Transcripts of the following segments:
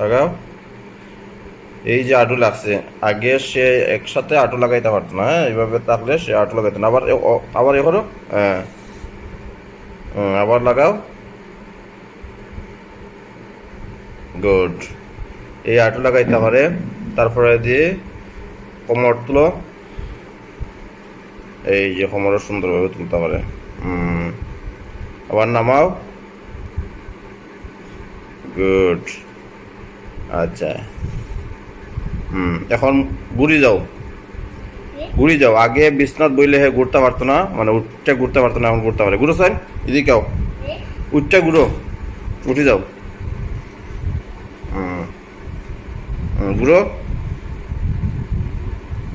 লাগাও এই যে আটু লাগছে, আগে সে একসাথে আটু লাগাইতে পারতো না হ্যাঁ? এইভাবে থাকলে সে আটু লাগাইতো না। আবার আবার এ করো। হ্যাঁ। আবার লাগাও। গুড। এই আটু লাগাইতে পারে। তারপরে দিয়ে কোমর তুলো। এই যে কোমর সুন্দরভাবে তুলতে পারে। আবার নামাও। গুড। আচ্ছা। হুম এখন ঘুরি যাও। ঘুরি যাও। আগে বিশ্বনাথ বইলে হে ঘুরতে পারতো না মানে উঠতে ঘুরতে পারতো না এখন ঘুরতে পারে। ঘুরো স্যার এদিকে আও। উঠতে ঘুরো। উঠে যাও। হুম ঘুরো।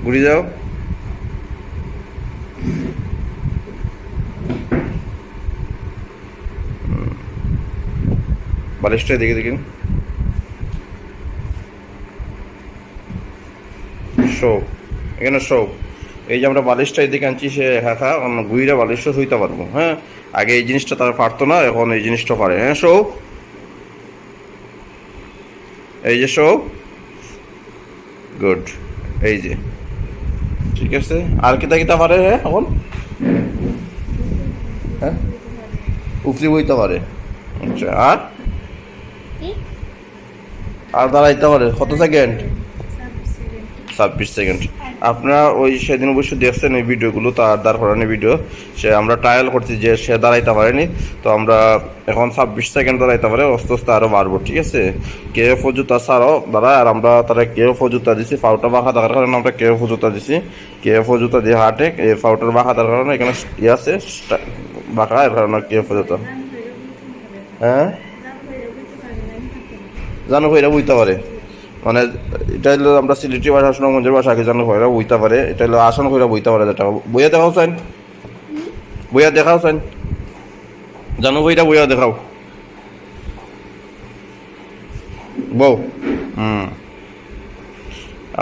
ঘুরি যাও। বালিশটা দেখে দেখি শো এখানে শো এই যে আমরা বালিশটা এদিকে আনছি সে হ্যাঁ হ্যাঁ গুইরা বালিশটা শুইতে পারব হ্যাঁ। আগে এই জিনিসটা তারা পারতো না এখন এই জিনিসটা পারে হ্যাঁ শো এই যে শো গুড এই যে। ঠিক আছে? আর কিতা কিতা পারে হ্যাঁ এখন? হ্যাঁ? উফরি বইতে পারে। আচ্ছা আর? আর দাঁড়াইতে পারে কত সেকেন্ড ছাব্বিশ সেকেন্ড আপনারা ওই সেদিন অবশ্য দেখছেন এই ভিডিওগুলো, তার দাঁড় করানো ভিডিও। সে আমরা ট্রায়াল করছি যে সে দাঁড়াইতে পারেনি। তো আমরা এখন ছাব্বিশ সেকেন্ড দাঁড়াইতে পারে, আস্তে আস্তে আরও বাড়বো, ঠিক আছে? কে এফ জুতা ছাড়াও দাঁড়ায় আর আমরা তারা কে এফ জুতা দিছি, ফাউটা বাঁকা থাকার কারণে আমরা কে এফ জুতা দিছি। কে এফ জুতা দিয়ে হাটে ফাউটার বাঁকা থাকার কারণে এখানে ইয়ে আছে বাঁকা এর কারণে কে এফ জুতা হ্যাঁ? জানো ভাইরা বুঝতে পারে। মানে এটা হলো আমরা সিলেটি ভাষা আসন সুনামগঞ্জের ভাষা আগে জানো ভাইরা বুঝতে পারে। এটা হলো আসন ভাইরা বইতে পারে যেটা। বইয়া দেখাও চাইন বইয়া দেখাও চাইন জানো ভাইরা বইয়া দেখাও। বউ। হুম।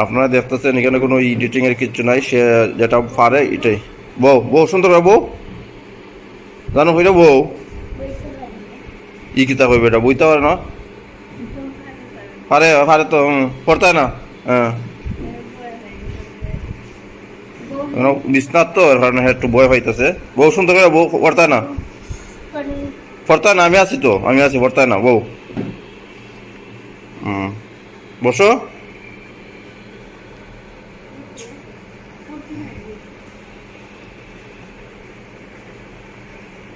আপনারা দেখতেছেন এখানে কোনো এডিটিং এর কিছু নাই সে যেটা পারে এটাই। বউ বউ সুন্দর বউ। জানো ভাইরা বউ? ই কিতা কইবে এটা বুঝতে পারে না? আরে अरे তো पड़ता না? হ্যাঁ। ना বিশ্বনাথ তো একটু বয় পাইতেছে। বউ সুন্দর করে বউ পড়তা না? পড়তা না, আমি আছি তো, আমি আছি, পড়তা না, বউ। হুম বসো।